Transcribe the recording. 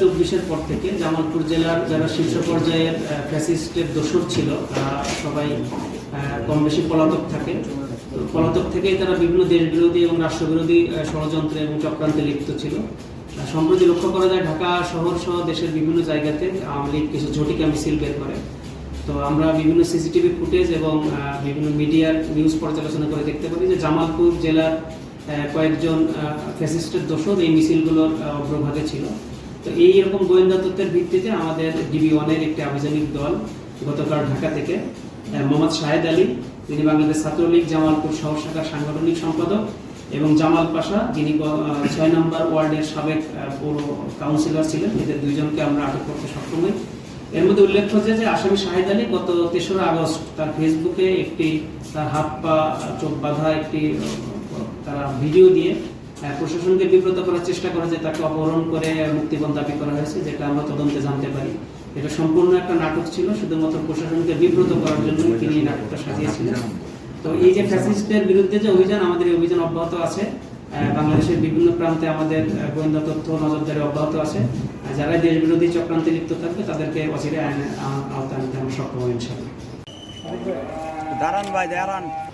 চব্বিশের পর থেকে জামালপুর জেলার যারা শীর্ষ পর্যায়ের ফ্যাসিস্টের দোসর ছিল, তারা সবাই কম বেশি পলাতক থাকে পলাতক থেকেই তারা বিভিন্ন দেশ বিরোধী এবং রাষ্ট্রবিরোধী ষড়যন্ত্রে এবং চক্রান্তে লিপ্ত ছিল। সম্প্রতি লক্ষ্য করা যায়, ঢাকা শহর সহ দেশের বিভিন্ন জায়গাতে আওয়ামী লীগ কিছু ঝটিকা মিছিল বের করে। তো আমরা বিভিন্ন সিসিটিভি ফুটেজ এবং বিভিন্ন মিডিয়ার নিউজ পর্যালোচনা করে দেখতে পারি যে জামালপুর জেলার কয়েকজন ফ্যাসিস্টের দোষর এই মিছিলগুলোর অগ্রভাগে ছিল। তো এই রকম গোয়েন্দা তথ্যের ভিত্তিতে আমাদের ডিবি ওয়ানের একটি আভিযানিক দল গতকাল ঢাকা থেকে মোহাম্মদ শাহেদ আলী যিনি বাংলাদেশ ছাত্রলীগ জামালপুর শহর শাখার সাংগঠনিক সম্পাদক এবং জামাল পাশা, যিনি ছয় নম্বর ওয়ার্ডের সাবেক পৌর কাউন্সিলর ছিলেন। এদের দুইজনকে আমরা আটক করতে সক্ষম হই। এর মধ্যে উল্লেখ্য যে যে আসামি শাহিদ আলী গত তেসরা আগস্ট তার ফেসবুকে একটি, তার হাত পা চোখ বাঁধা একটি তারা ভিডিও দিয়ে প্রশাসনকে বিব্রত করার চেষ্টা করে যে তাকে অপহরণ করে মুক্তিপণ দাবি করা হয়েছে, যেটা আমরা তদন্তে জানতে পারি। এটা সম্পূর্ণ একটা নাটক ছিল, শুধুমাত্র প্রশাসনকে বিব্রত করার জন্য তিনি এই নাটকটা সাজিয়েছিলেন। তো এই যে ফ্যাসিস্টের বিরুদ্ধে যে অভিযান, আমাদের এই অভিযান অব্যাহত আছে। বাংলাদেশের বিভিন্ন প্রান্তে আমাদের গোয়েন্দা তথ্য নজরদারি অব্যাহত আছে। যারা দেশ বিরোধী চক্রান্তে লিপ্ত থাকবে, তাদেরকে অচিরে আইনের আ- আওতায় আনতে আমরা সক্ষম হব ইনশাআল্লাহ। দাঁড়ান ভাই, দাঁড়ান।